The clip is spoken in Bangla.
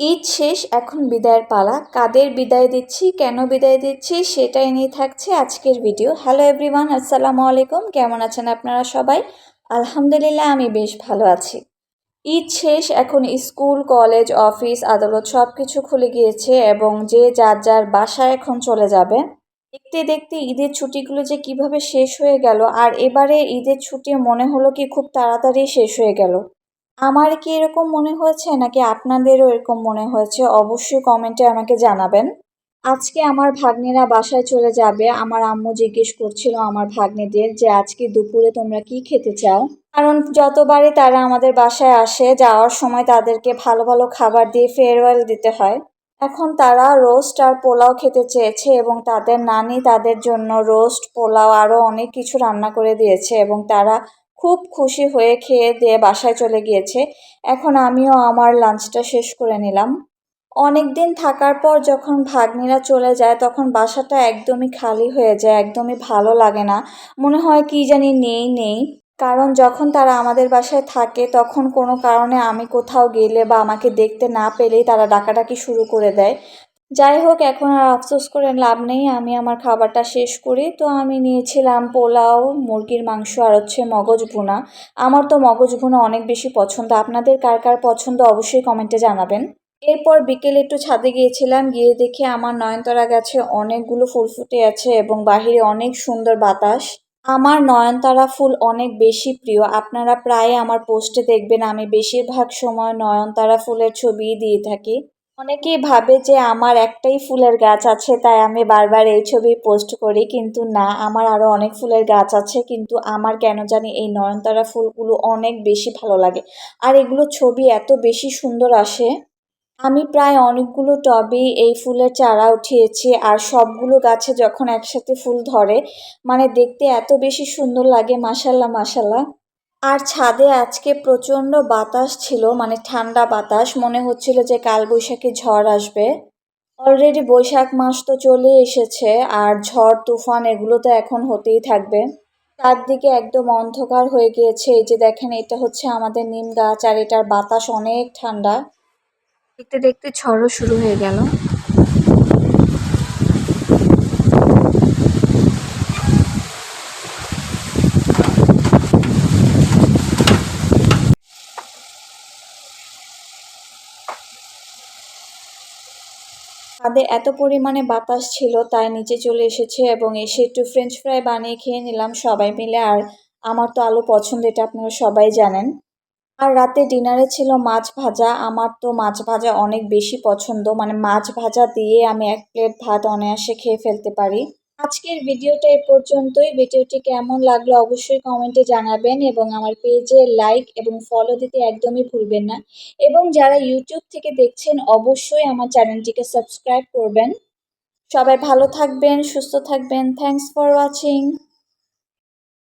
ঈদ শেষ, এখন বিদায়ের পালা। কাদের বিদায় দিচ্ছি, কেন বিদায় দিচ্ছি, সেটাই নিয়ে থাকছে আজকের ভিডিও। হ্যালো এভরিওয়ান আসসালামু আলাইকুম। কেমন আছেন আপনারা সবাই? আলহামদুলিল্লাহ, আমি বেশ ভালো আছি। ঈদ শেষ, এখন স্কুল, কলেজ, অফিস, আদালত সব কিছু খুলে গিয়েছে এবং যে যার যার বাসায় এখন চলে যাবে। দেখতে দেখতে ঈদের ছুটিগুলো যে কীভাবে শেষ হয়ে গেল, আর এবারে ঈদের ছুটি মনে হলো কি খুব তাড়াতাড়ি শেষ হয়ে গেল। আমার কি এরকম মনে হয়েছে নাকি আপনাদেরও এরকম মনে হয়েছে? অবশ্যই কমেন্টে আমাকে জানাবেন। আজকে আমার ভাগ্নিরা বাসায় চলে যাবে। আমার আম্মু জিজ্ঞেস করছিল আমার ভাগ্নিদের যে, আজকে দুপুরে তোমরা কি খেতে চাও? কারণ যতবারই তারা আমাদের বাসায় আসে, যাওয়ার সময় তাদেরকে ভালো ভালো খাবার দিয়ে ফেয়ারওয়েল দিতে হয়। এখন তারা রোস্ট আর পোলাও খেতে চেয়েছে এবং তাদের নানি তাদের জন্য রোস্ট পোলাও আরও অনেক কিছু রান্না করে দিয়েছে এবং তারা খুব খুশি হয়ে খেয়ে দিয়ে বাসায় চলে গিয়েছে। এখন আমিও আমার লাঞ্চটা শেষ করে নিলাম। অনেক দিন থাকার পর যখন ভাগ্নিরা চলে যায়, তখন বাসাটা একদমই খালি হয়ে যায়, একদমই ভালো লাগে না। মনে হয় কি জানি নেই নেই। কারণ যখন তারা আমাদের বাসায় থাকে, তখন কোনো কারণে আমি কোথাও গেলে বা আমাকে দেখতে না পেলেই তারা ডাকাডাকি শুরু করে দেয়। যাই হোক, এখন আর আফসোস করে লাভ নেই। আমি আমার খাবারটা শেষ করি। তো আমি নিয়েছিলাম পোলাও, মুরগির মাংস আর হচ্ছে মগজ ভুনা। আমার তো মগজ ভুনা অনেক বেশি পছন্দ। আপনাদের কার কার পছন্দ অবশ্যই কমেন্টে জানাবেন। এরপর বিকেলে একটু ছাদে গিয়েছিলাম। গিয়ে দেখে আমার নয়নতারা গাছে অনেকগুলো ফুল ফুটে আছে এবং বাহিরে অনেক সুন্দর বাতাস। আমার নয়নতারা ফুল অনেক বেশি প্রিয়। আপনারা প্রায় আমার পোস্টে দেখবেন। আমি বেশিরভাগ সময় নয়নতারা ফুলের ছবি দিয়ে থাকি। অনেকেই ভাবে যে আমার একটাই ফুলের গাছ আছে, তাই আমি বারবার এই ছবি পোস্ট করি। কিন্তু না, আমার আরও অনেক ফুলের গাছ আছে, কিন্তু আমার কেন জানি এই নয়নতারা ফুলগুলো অনেক বেশি ভালো লাগে। আর এগুলো ছবি এত বেশি সুন্দর আসে। আমি প্রায় অনেকগুলো টবেই এই ফুলের চারা উঠিয়েছি, আর সবগুলো গাছে যখন একসাথে ফুল ধরে মানে দেখতে এত বেশি সুন্দর লাগে মাসাল্লাহ মাসাল্লাহ আর ছাদে আজকে প্রচণ্ড বাতাস ছিল মানে ঠান্ডা বাতাস। মনে হচ্ছিল যে কালবৈশাখী ঝড় আসবে। অলরেডি বৈশাখ মাস তো চলে এসেছে, আর ঝড়, তুফান এগুলো তো এখন হতেই থাকবে। চারদিকে একদম অন্ধকার হয়ে গিয়েছে। এই যে দেখেন, এটা হচ্ছে আমাদের নিম গাছ, আর এটার বাতাস অনেক ঠান্ডা। দেখতে দেখতে ঝড়ও শুরু হয়ে গেল। ছাদে এত পরিমাণে বাতাস ছিল, তাই নিচে চলে এসেছে এবং এসে একটু ফ্রেঞ্চ ফ্রাই বানিয়ে খেয়ে নিলাম সবাই মিলে। আর আমার তো আলু পছন্দ, এটা আপনারা সবাই জানেন। আর রাতে ডিনারে ছিল মাছ ভাজা। আমার তো মাছ ভাজা অনেক বেশি পছন্দ। মানে মাছ ভাজা দিয়ে আমি এক প্লেট ভাত অনায়াসে খেয়ে ফেলতে পারি। আজকের ভিডিওটা এ পর্যন্তই। ভিডিওটি কেমন লাগল অবশ্যই কমেন্টে জানাবেন এবং আমার পেজে লাইক এবং ফলো দিতে একদমই ভুলবেন না। এবং যারা ইউটিউব থেকে দেখছেন, অবশ্যই আমার চ্যানেলটিকে সাবস্ক্রাইব করবেন। সবাই ভালো থাকবেন, সুস্থ থাকবেন। Thanks for watching